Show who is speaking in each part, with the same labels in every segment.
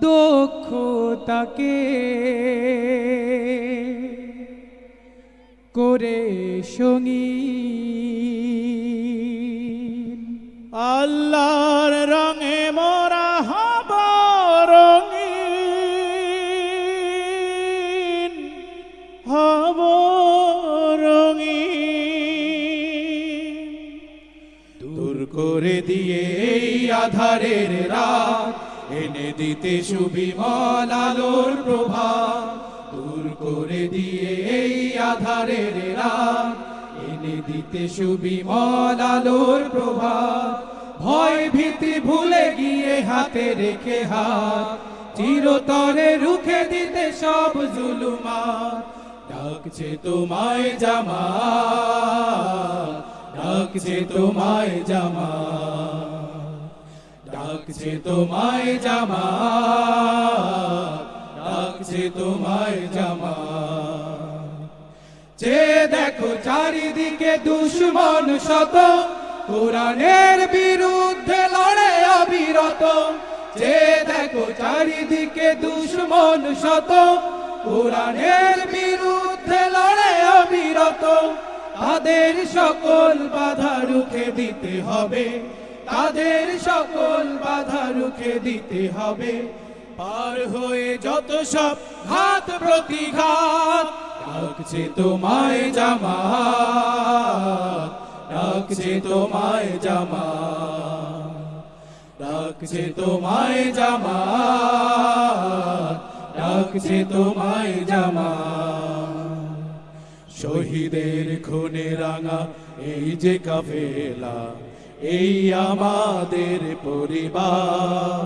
Speaker 1: দক্ষতাকে করে সঙ্গী।
Speaker 2: আল্লাহর রঙে মোরা হব রঙিন হব রঙিন। দূর করে দিয়ে আধারের রাত এনে দিতে সুবিমল আলোর প্রভা দূর করে দিয়ে এই আধারের রাত এনে দিতে সুবিমল আলোর প্রভা ভয় ভীতি ভুলে গিয়ে হাতে রেখে হাত। চিরতরে রুখে দিতে সব জুলুমা ডাকছে তোমায় জামা ডাকছে তোমায় জামা ডাকছে তোমায় জামা ডাকছে তোমায় জামা যে দেখো চারিদিকে দুশ্মন শত, কোরআনের বিরুদ্ধে লড়ে অবিরত। যে দেখো চারিদিকে দুশ্মন শত, কোরআনের বিরুদ্ধে লড়ে অবিরত। তাদের সকল বাধা রুখে দিতে হবে। তাদের সকল বাধা রুখে দিতে হবে। পার হয়ে যত সব ঘাত প্রতিঘাত ডাকছে তোমায় জামা ডাকছে তোমায় জামা ডাকছে তোমায় জামা ডাকছে তোমায় জামা শহীদের খুনে রাঙা এই যে কাফেলা এই আমাদের পরিবার।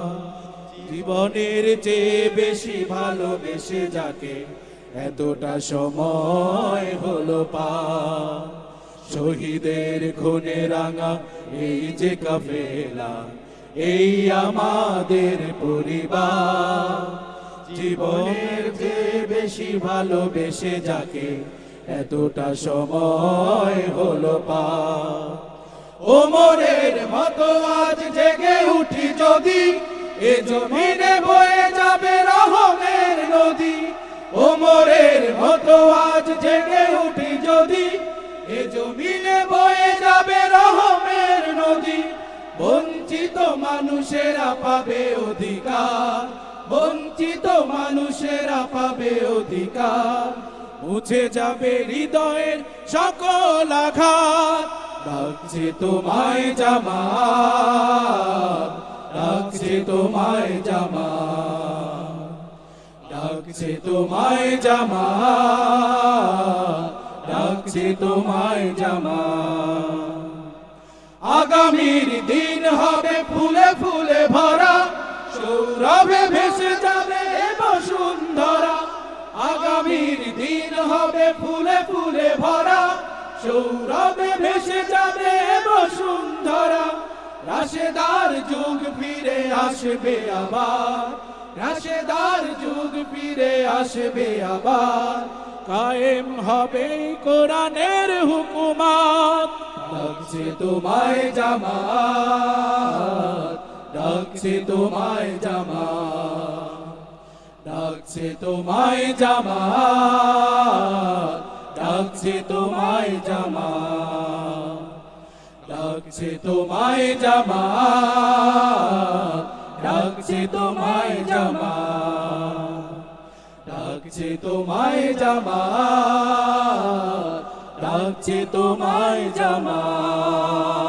Speaker 2: জীবনের চেয়ে বেশি ভালোবেসে যাকে এতটা সময় হলো পা। শহীদের খুনে রাঙা এই যে কাফেলা, এই আমাদের পরিবার। জীবনের চেয়ে বেশি ভালোবেসে যাকে এতটা সময় হলো পা। ওমরের মতো আজ জেগে উঠি যদি, এ জমিনে বয়ে যাবে রহমের নদী। ওমরের মতো আজ জেগে উঠি যদি, এ জমিনে বয়ে যাবে রহমের নদী। বঞ্চিত মানুষেরা পাবে অধিকার, বঞ্চিত মানুষেরা পাবে অধিকার। মুছে যাবে হৃদয়ের সকল আঘাত। ডাকছে তোমায় জামা ডাকছে তোমায় জামা ডাকছে তোমায় জামা ডাকছে তোমায় জামা আগামীর দিন হবে ফুলে ফুলে ভরা, সৌরভে ভেসে যাবে বসুন্ধরা আগামীর দিন হবে ফুলে ফুলে ভরা সৌরভে ভেসে যাবে বসুন্ধরা। রাশেদার যুগ ফিরে আসবে আবার। রাশেদার যুগ ফিরে আসবে আবার। কায়েম হবে কোরআনের হুকুমাত। ডাকছে তোমায় জামাত। ডাকছে তোমায় জামাত। ডাকছে তোমায় জামাত। ডাকছে তোমায় জামাত ডাকছে তোমায় জামা ডাকছে তোমায় জামাত ডাকছে তোমায় জামাত ডাকছে তোমায় জামাত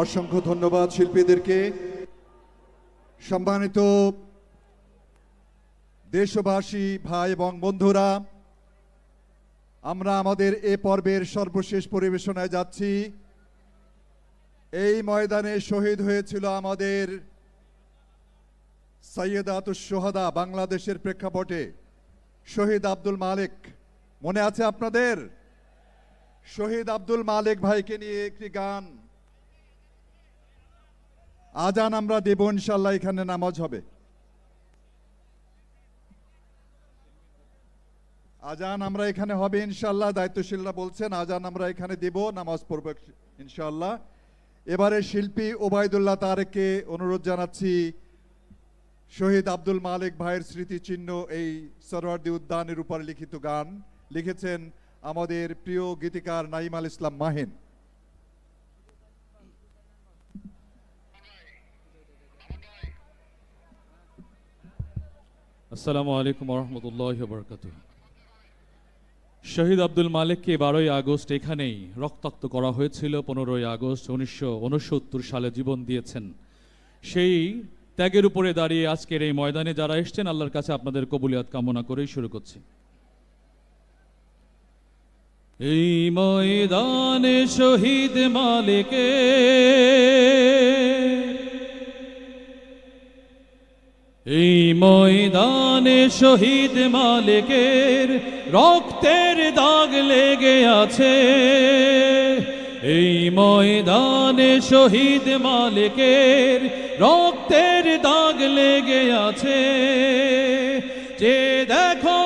Speaker 3: অসংখ্য ধন্যবাদ শিল্পীদেরকে। সম্মানিত দেশবাসী, ভাই এবং বন্ধুরা, আমরা আমাদের এ পর্বের সর্বশেষ পরিবেশনায় যাচ্ছি। এই ময়দানে শহীদ হয়েছিল আমাদের সৈয়দাতুস সোহাদা বাংলাদেশের প্রেক্ষাপটে। শহীদ আব্দুল মালিক, মনে আছে আপনাদের? শহীদ আব্দুল মালিক ভাইকে নিয়ে একটি গান আজান আমরা দেব ইনশাল্লাহ এখানে নামাজ হবে। আজান আমরা এখানে হবে ইনশাল্লাহ দায়িত্বশীলরা বলছেন, আজান আমরা এখানে দেব, নামাজ পড়ব ইনশাল্লাহ এবারে শিল্পী ওবায়দুল্লাহ তারেককে অনুরোধ জানাচ্ছি, শহীদ আব্দুল মালিক ভাইয়ের স্মৃতিচিহ্ন এই সরওয়ার্দী উদ্যানের উপর লিখিত গান লিখেছেন আমাদের প্রিয় গীতিকার নাইম আল ইসলাম মাহিন।
Speaker 4: আসসালামু আলাইকুম রহমতুল্লাহ বরকাত শহীদ আব্দুল মালিককে বারোই আগস্ট এখানেই রক্তাক্ত করা হয়েছিল। পনেরোই আগস্ট উনিশশো উনসত্তর সালে জীবন দিয়েছেন। সেই ত্যাগের উপরে দাঁড়িয়ে আজকের এই ময়দানে যারা এসছেন, আল্লাহর কাছে আপনাদের কবুলিয়াত কামনা করেই শুরু করছি। এই ময়দানে শহীদ মালিকে এই ময়দানে শহীদ মালিকের রক্তের দাগ লেগে আছে। এই ময়দানে শহীদ মালিকের রক্তের দাগ লেগে আছে। যে দেখো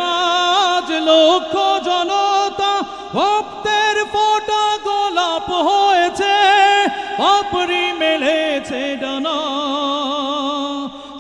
Speaker 4: আজ লক্ষ জনতা ভক্তের ফোটা গোলাপ হয়েছে আপরি মেলেছে ডানা।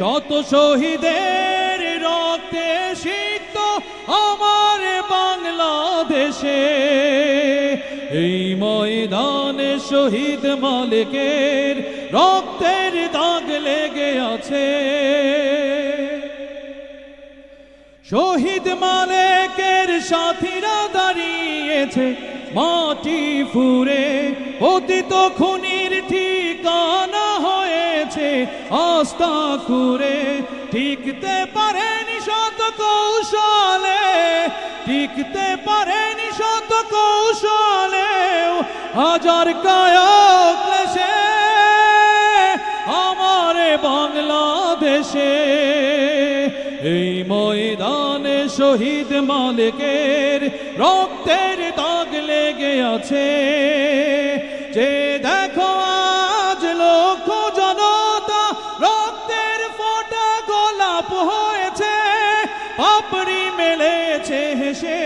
Speaker 4: শত শহীদের রক্তে সিক্ত আমার বাংলাদেশে। এই ময়দানে শহীদ মালিকের রক্তের দাগ লেগে আছে। শহীদ মালিকের সাথীরা দাঁড়িয়েছে মাটি ফুরে অতীত ঠিকানা আস্থা করে টিকতে পারেনি শত কৌশলে টিকতে পারেনি শত কৌশলে হাজার ক্লেশে আমার বাংলাদেশে। এই ময়দানে শহীদ মালিকের রক্তের দাগ লেগে আছে। যে হেসে,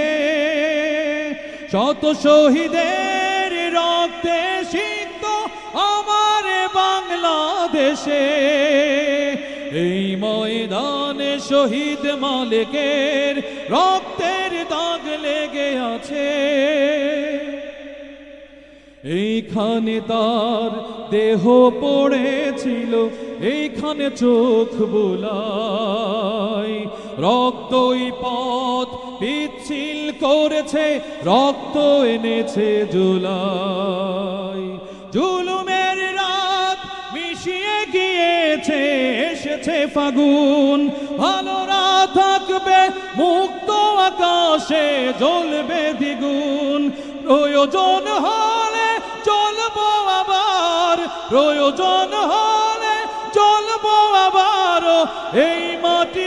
Speaker 4: শত শহীদের রক্তে সিক্ত আমার বাংলাদেশে। এই ময়দানে শহীদ মালিকের রক্তের দাগ লেগে আছে। এইখানে তার দেহ পড়েছিল, এইখানে চোখ বুলাই। রক্তই পথ পিচ্ছিল করেছে, রক্ত এনেছে জুলাই। জুলুমের রাত মিশিয়ে গিয়েছে, এসেছে ফাগুন। ভালো রাত থাকবে, মুক্ত আকাশে জ্বলবে দ্বিগুণ। প্রয়োজন হলে চলবো আবার, প্রয়োজন হলে চলবো আবার এই মাটি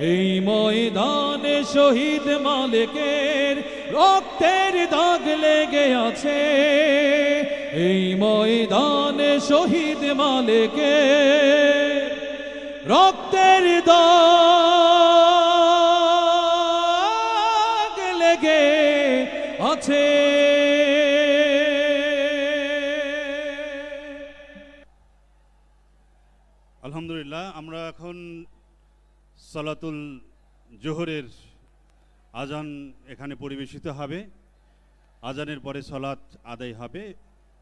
Speaker 4: এই ময়দানে শহীদ মালিকের রক্তের দাগ লেগে আছে। এই ময়দানে শহীদ মালিকের রক্তের দাগ লেগে আছে।
Speaker 5: আলহামদুলিল্লাহ, আমরা এখন সালাতুল জোহরের আজান এখানে পরিবেশিত হবে। আজানের পরে সলাৎ আদায় হবে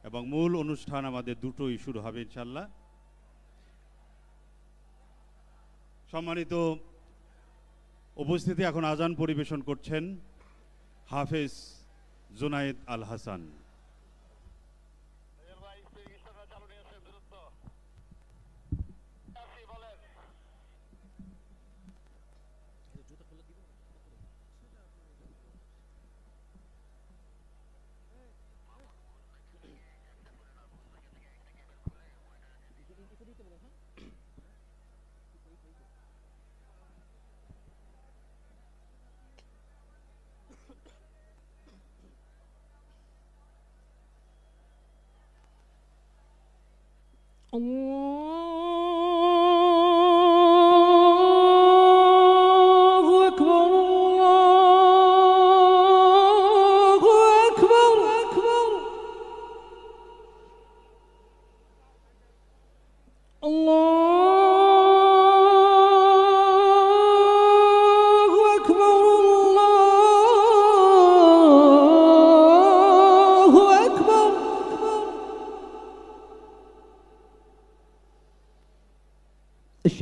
Speaker 5: এবং মূল অনুষ্ঠান আমাদের দুটোই শুরু হবে ইনশাল্লাহ সম্মানিত উপস্থিতি এখন আজান পরিবেশন করছেন হাফেজ জুনায়েদ আল হাসান।
Speaker 1: Oh.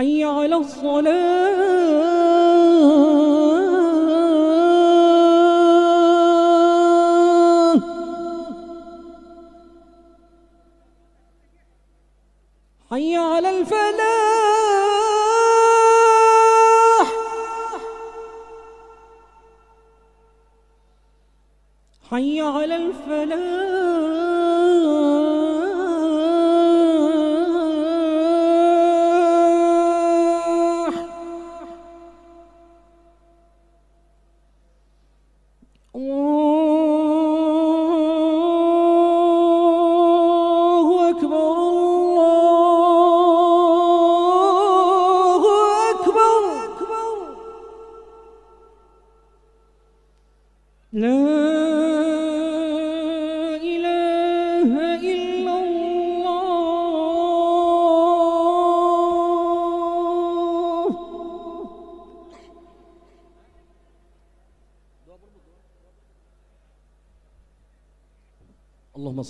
Speaker 1: حي على الصلاة
Speaker 6: Oh.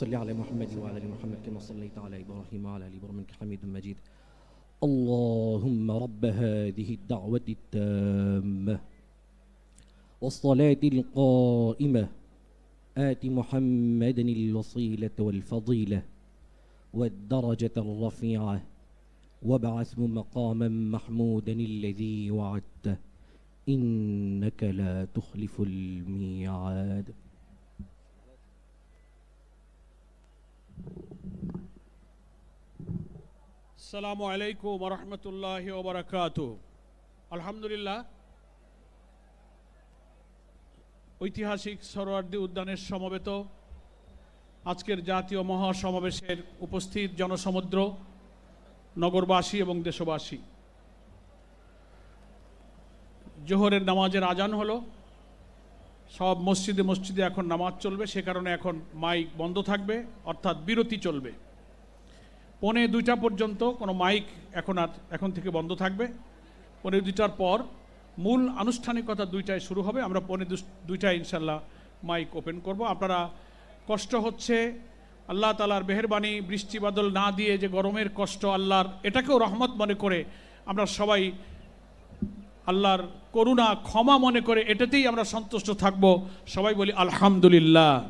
Speaker 6: صل على محمد وعلى آل محمد كما صليت على إبراهيم وعلى آل إبراهيم إنك حميد مجيد. اللهم رب هذه الدعوة التامة والصلاة القائمة. آت محمدا الوصيلة والفضيلة والدرجة الرفيعة وابعثه مقاما محمودا الذي وعدته. إنك لا تخلف الميعاد.
Speaker 7: আসসালামু আলাইকুম রহমতুল্লাহ ওবরাকাত আলহামদুলিল্লাহ ঐতিহাসিক সরোয়ার্দী উদ্যানের সমবেত আজকের জাতীয় মহাসমাবেশের উপস্থিত জনসমুদ্র, নগরবাসী এবং দেশবাসী। জোহরের নামাজের আজান হলো। সব মসজিদে মসজিদে এখন নামাজ চলবে, সে কারণে এখন মাইক বন্ধ থাকবে, অর্থাৎ বিরতি চলবে। পনে দুইটা পর্যন্ত কোনো মাইক এখন আর এখন থেকে বন্ধ থাকবে। পনে দুইটার পর মূল আনুষ্ঠানিকতা দুইটায় শুরু হবে, আমরা পনে দুইটায় ইনশাল্লাহ মাইক ওপেন করব। আপনারা কষ্ট হচ্ছে, আল্লাহ তালার মেহরবানি, বৃষ্টি বাদল না দিয়ে যে গরমের কষ্ট, আল্লাহর, এটাকেও রহমত মনে করে আমরা সবাই আল্লাহর করুণা, ক্ষমা মনে করে এটাতেই আমরা সন্তুষ্ট থাকব। সবাই বলি, আলহামদুলিল্লাহ।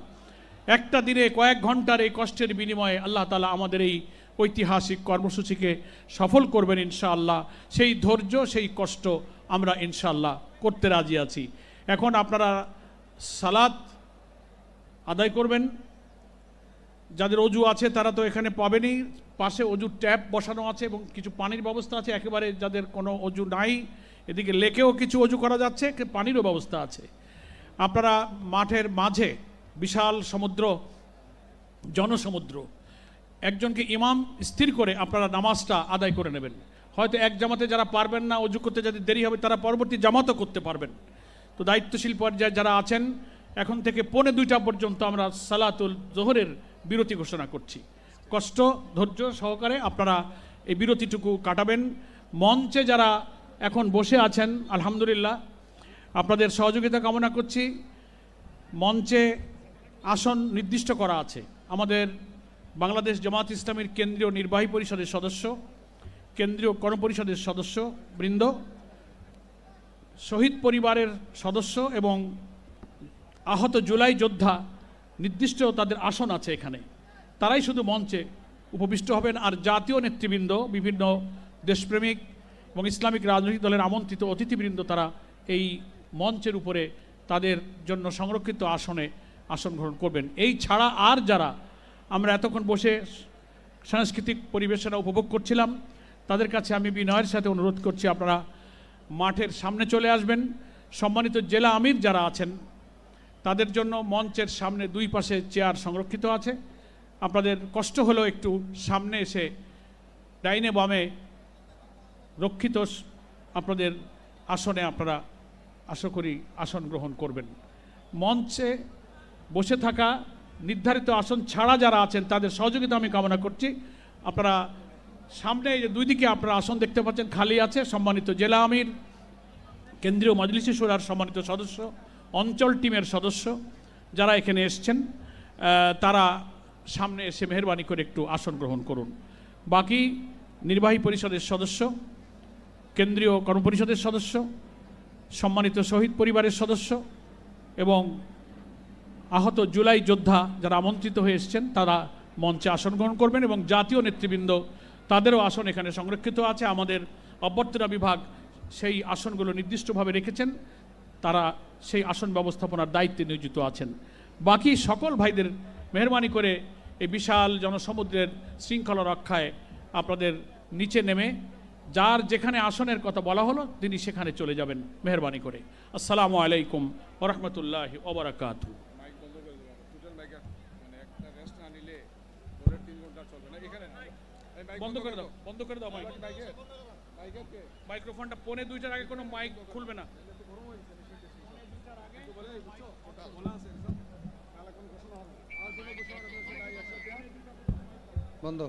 Speaker 7: একটা দিনে কয়েক ঘণ্টার এই কষ্টের বিনিময়ে আল্লাহ তালা আমাদের এই ঐতিহাসিক কর্মসূচিকে সফল করবেন ইনশাআল্লাহ। সেই ধৈর্য, সেই কষ্ট আমরা ইনশাআল্লাহ করতে রাজি আছি। এখন আপনারা সালাত আদায় করবেন। যাদের অজু আছে তারা তো এখানে পাবেনই। পাশে অজুর ট্যাপ বসানো আছে এবং কিছু পানির ব্যবস্থা আছে। একেবারে যাদের কোনো অজু নাই এদিকে লেকেও কিছু অজু করা যাচ্ছে পানিরও ব্যবস্থা আছে। আপনারা মাঠের মাঝে বিশাল সমুদ্র, জনসমুদ্র, একজনকে ইমাম স্থির করে আপনারা নামাজটা আদায় করে নেবেন। হয়তো এক জামাতে যারা পারবেন না, অজু করতে যাদের দেরি হবে, তারা পরবর্তী জামাতও করতে পারবেন। তো দায়িত্বশীল পর্যায়ে যারা আছেন, এখন থেকে পৌনে দুইটা পর্যন্ত আমরা সালাতুল জোহরের বিরতি ঘোষণা করছি। কষ্ট, ধৈর্য সহকারে আপনারা এই বিরতিটুকু কাটাবেন। মঞ্চে যারা এখন বসে আছেন, আলহামদুলিল্লাহ। আপনাদের সহযোগিতা কামনা করছি। মঞ্চে আসন নির্দিষ্ট করা আছে। আমাদের বাংলাদেশ জামাত ইসলামীর কেন্দ্রীয় নির্বাহী পরিষদের সদস্য, কেন্দ্রীয় কর্মপরিষদের সদস্য বৃন্দ, শহীদ পরিবারের সদস্য এবং আহত জুলাই যোদ্ধা নির্দিষ্ট তাদের আসন আছে এখানে। তারাই শুধু মঞ্চে উপবিষ্ট হবেন। আর জাতীয় নেতৃবৃন্দ, বিভিন্ন দেশপ্রেমিক এবং ইসলামিক রাজনৈতিক দলের আমন্ত্রিত অতিথিবৃন্দ তারা এই মঞ্চের উপরে তাদের জন্য সংরক্ষিত আসনে আসন গ্রহণ করবেন। এই ছাড়া আর যারা আমরা এতক্ষণ বসে সাংস্কৃতিক পরিবেশনা উপভোগ করছিলাম, তাদের কাছে আমি বিনয়ের সাথে অনুরোধ করছি, আপনারা মাঠের সামনে চলে আসবেন। সম্মানিত জেলা আমির যারা আছেন, তাদের জন্য মঞ্চের সামনে দুই পাশে চেয়ার সংরক্ষিত আছে। আপনাদের কষ্ট হলেও একটু সামনে এসে ডাইনে বামে রক্ষিত আপনাদের আসনে আপনারা আশা করি আসন গ্রহণ করবেন। মঞ্চে বসে থাকা নির্ধারিত আসন ছাড়া যারা আছেন, তাদের সহযোগিতা আমি কামনা করছি। আপনারা সামনে যে দুই দিকে আপনারা আসন দেখতে পাচ্ছেন, খালি আছে সম্মানিত জেলা আমির, কেন্দ্রীয় মজলিসি সুরার সম্মানিত সদস্য, অঞ্চল টিমের সদস্য যারা এখানে এসছেন তারা সামনে এসে মেহরবানি করে একটু আসন গ্রহণ করুন। বাকি নির্বাহী পরিষদের সদস্য কেন্দ্রীয় কর্মপরিষদের সদস্য, সম্মানিত শহীদ পরিবারের সদস্য এবং আহত জুলাই যোদ্ধা যারা আমন্ত্রিত হয়ে এসেছেন, তারা মঞ্চে আসন গ্রহণ করবেন এবং জাতীয় নেতৃবৃন্দ তাদেরও আসন এখানে সংরক্ষিত আছে। আমাদের অভ্যর্থনা বিভাগ সেই আসনগুলো নির্দিষ্টভাবে রেখেছেন। তারা সেই আসন ব্যবস্থাপনার দায়িত্বে নিয়োজিত আছেন। বাকি সকল ভাইদের মেহরবানি করে এই বিশাল জনসমুদ্রের শৃঙ্খলা রক্ষায় আপনাদের নিচে নেমে যার যেখানে আসনের কথা বলা হলো, তিনি সেখানে চলে যাবেন মেহরবানি করে। আসসালামু আলাইকুম ওরহমতুল্লাহ ওবরাকাতু বন্ধ করে দাও, বন্ধ করে দাও মাইক মাইক্রোফোনটা পনে দুইটার আগে কোনো মাইক খুলবে না।
Speaker 8: বন্ধ।